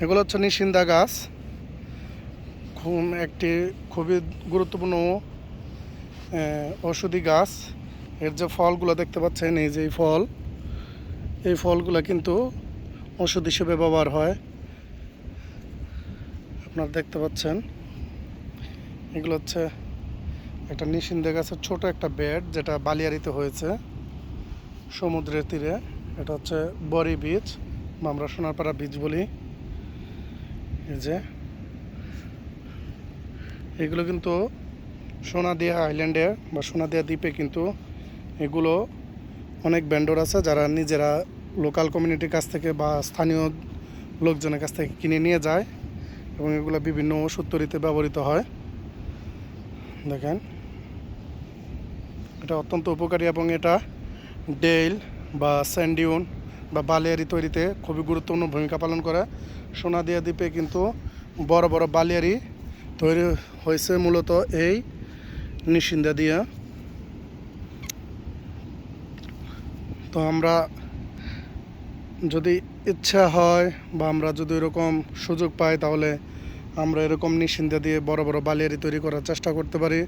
এগুলো হচ্ছে নিশিন্দা গাছ। খুব একটি খুবই গুরুত্বপূর্ণ ওষুধি গাছ। এর যে ফলগুলো দেখতে পাচ্ছেন, এই যে ফল, এই ফলগুলো কিন্তু ওষুধ হিসেবে ব্যবহার হয়। আপনারা দেখতে পাচ্ছেন, এগুলো হচ্ছে একটা নিশিন্দা গাছের ছোট একটা বেড, যেটা বালিয়ারিতে হয়েছে, সমুদ্রের তীরে। এটা হচ্ছে বরি বীজ বা আমরা সোনারপাড়া বীজ বলি। যে, এগুলো কিন্তু সোনাদিয়া আইল্যান্ডে বা সোনাদিয়া দ্বীপে কিন্তু এগুলো অনেক ব্যান্ডর আছে যারা নিজেরা লোকাল কমিউনিটির কাছ থেকে বা স্থানীয় লোকজনের কাছ থেকে কিনে নিয়ে যায় এবং এগুলো বিভিন্ন ওষুধ তৈরিতে ব্যবহৃত হয়। দেখেন, এটা অত্যন্ত উপকারী এবং এটা ডেইল বা স্যান্ডিউন বা বালিয়ারি তৈরিতে খুবই গুরুত্বপূর্ণ ভূমিকা পালন করে। সোনাদিয়া দ্বীপে কিন্তু বড় বড় বালিয়ারি তৈরি হয়েছে মূলত এই নিশিন্দা দিয়া। তো আমরা যদি ইচ্ছা হয় বা আমরা যদি এরকম সুযোগ পাই তাহলে আমরা এরকম নিশ্চিন্তা দিয়ে বড় বড় বালিয়ারি তৈরি করার চেষ্টা করতে পারি,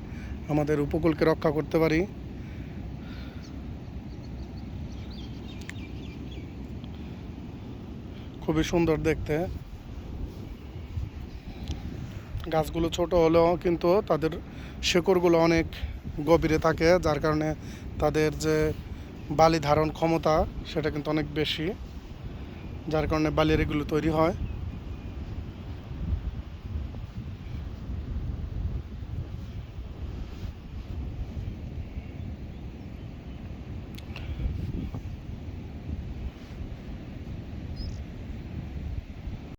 আমাদের উপকূলকে রক্ষা করতে পারি। খুবই সুন্দর দেখতে। গাছগুলো ছোট হলেও কিন্তু তাদের শেকড়গুলো অনেক গভীরে থাকে, যার কারণে তাদের যে বালি ধারণ ক্ষমতা, সেটা কিন্তু অনেক বেশি, যার কারণে বালির এগুলো তৈরি হয়।